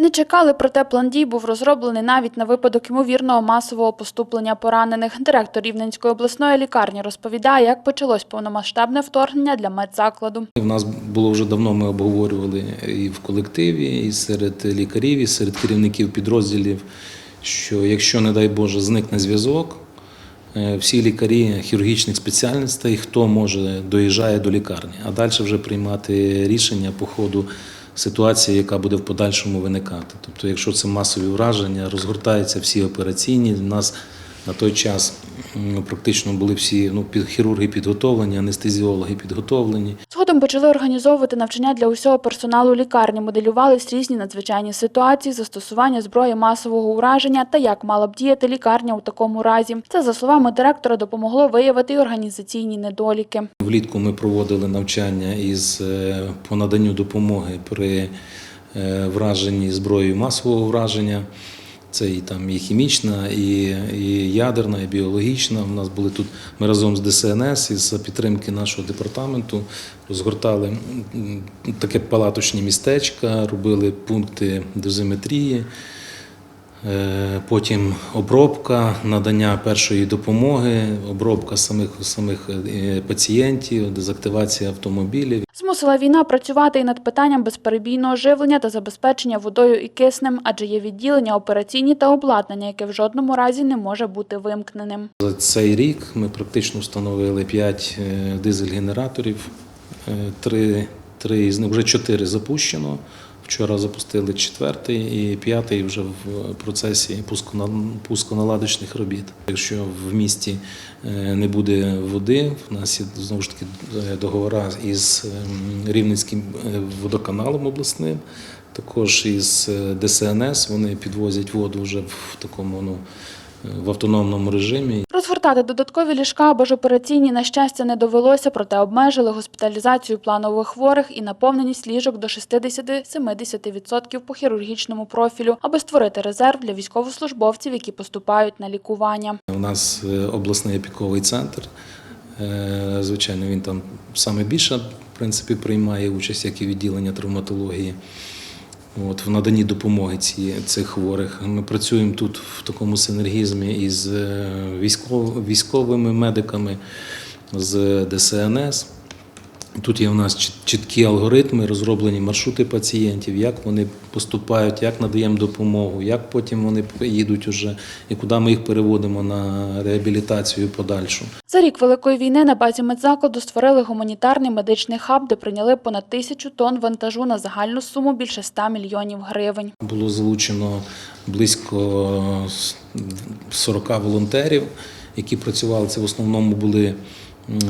Не чекали, проте план дій був розроблений навіть на випадок ймовірного масового поступлення поранених. Директор Рівненської обласної лікарні розповідає, як почалось повномасштабне вторгнення для медзакладу. У нас було вже давно, ми обговорювали і в колективі, і серед лікарів, і серед керівників підрозділів, що якщо, не дай Боже, зникне зв'язок, е, всі лікарі хірургічних спеціальностей, хто може, доїжджає до лікарні, а далі вже приймати рішення по ходу ситуації, яка буде в подальшому виникати. Тобто, якщо це масові враження, розгортаються всі операційні. У нас на той час практично були всі ну, хірурги підготовлені, анестезіологи підготовлені. Згодом почали організовувати навчання для усього персоналу лікарні, моделювались різні надзвичайні ситуації, застосування зброї масового ураження та як мала б діяти лікарня у такому разі. Це, за словами директора, допомогло виявити організаційні недоліки. Влітку ми проводили навчання із е, по наданню допомоги при е, враженні зброєю масового враження. Це і там і хімічна, і, і ядерна, і біологічна. У нас були тут ми разом з ДСНС і за підтримки нашого департаменту розгортали таке палаточні містечка, робили пункти дозиметрії. Е, Потім обробка, надання першої допомоги, обробка самих самих е, пацієнтів, дезактивація автомобілів. Змусила війна працювати і над питанням безперебійного живлення та забезпечення водою і киснем, адже є відділення операційні та обладнання, яке в жодному разі не може бути вимкненим. За цей рік ми практично встановили 5 дизель-генераторів, Е, три, три них вже чотири запущено. Вчора запустили четвертий і п'ятий вже в процесі пусконаладочних робіт. Якщо в місті е, не буде води, в нас є знову ж таки е, договори із ем, Рівненським е, водоканалом обласним, також із ДСНС. Вони підвозять воду вже в такому ну, в автономному режимі. Розгортати додаткові ліжка або ж операційні, на щастя, не довелося, проте обмежили госпіталізацію планових хворих і наповненість ліжок до 60-70% по хірургічному профілю, аби створити резерв для військовослужбовців, які поступають на лікування. У нас е, обласний опіковий центр. Е, Звичайно, він там саме більше в принципі, приймає участь, як і відділення травматології. От, в наданні допомоги ці, цих хворих. Ми працюємо тут в такому синергізмі із е, військовими медиками, з ДСНС. Тут є у нас чіткі алгоритми, розроблені маршрути пацієнтів, як вони поступають, як надаємо допомогу, як потім вони їдуть уже і куди ми їх переводимо на реабілітацію подальшу. За рік Великої війни на базі медзакладу створили гуманітарний медичний хаб, де прийняли понад тисячу тонн вантажу на загальну суму більше 100 мільйонів гривень. Було залучено близько 40 волонтерів, які працювали. Це в основному були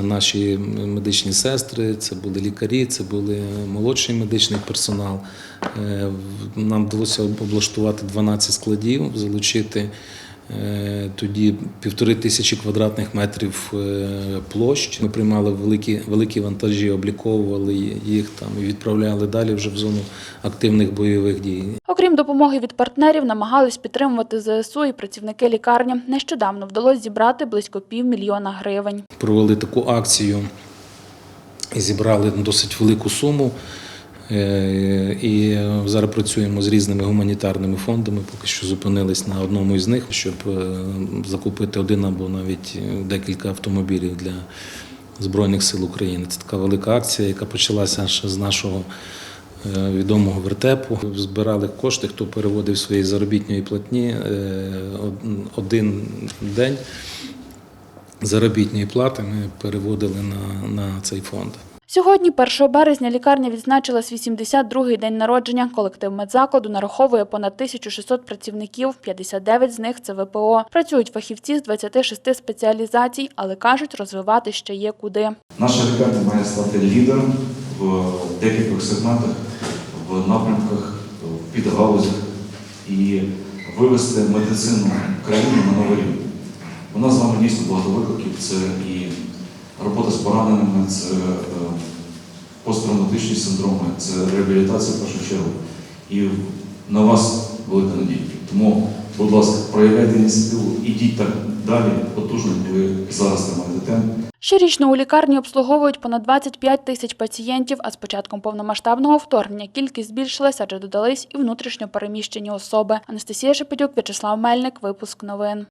наші медичні сестри, це були лікарі, це були молодший медичний персонал. Е, Нам вдалося облаштувати 12 складів, залучити тоді півтори тисячі квадратних метрів е, площ. Ми приймали великі, великі вантажі, обліковували їх там і відправляли далі вже в зону активних бойових дій. Окрім допомоги від партнерів, намагались підтримувати ЗСУ і працівники лікарні. Нещодавно вдалося зібрати близько півмільйона гривень. провели таку акцію і зібрали досить велику суму. Е, І зараз працюємо з різними гуманітарними фондами. Поки що зупинились на одному із них, щоб е, закупити один або навіть декілька автомобілів для Збройних сил України. Це така велика акція, яка почалася ще з нашого е, відомого вертепу. Збирали кошти, хто переводив свої заробітної платні один день заробітної плати ми переводили на, на цей фонд. Сьогодні, 1 березня, лікарня відзначилась 82-й день народження. Колектив медзакладу нараховує понад 1600 працівників, 59 з них – це ВПО. Працюють фахівці з 26 спеціалізацій, але кажуть, розвивати ще є куди. Наша лікарня має стати лідером в декількох сегментах, в напрямках, в підгалузях і вивести медицину країни на новий рівень. У нас з вами дійсно багато викликів. Це і робота з пораненими, це е, посттравматичні синдроми, це реабілітація в першу чергу. І на вас велика надія. Тому, будь ласка, проявляйте ініціативу, ідіть так далі, потужно, ви зараз тримаєте темп. Щорічно у лікарні обслуговують понад 25 тисяч пацієнтів, а з початком повномасштабного вторгнення кількість збільшилась, адже додались і внутрішньо переміщені особи. Анастасія Шепетюк, В'ячеслав Мельник, випуск новин.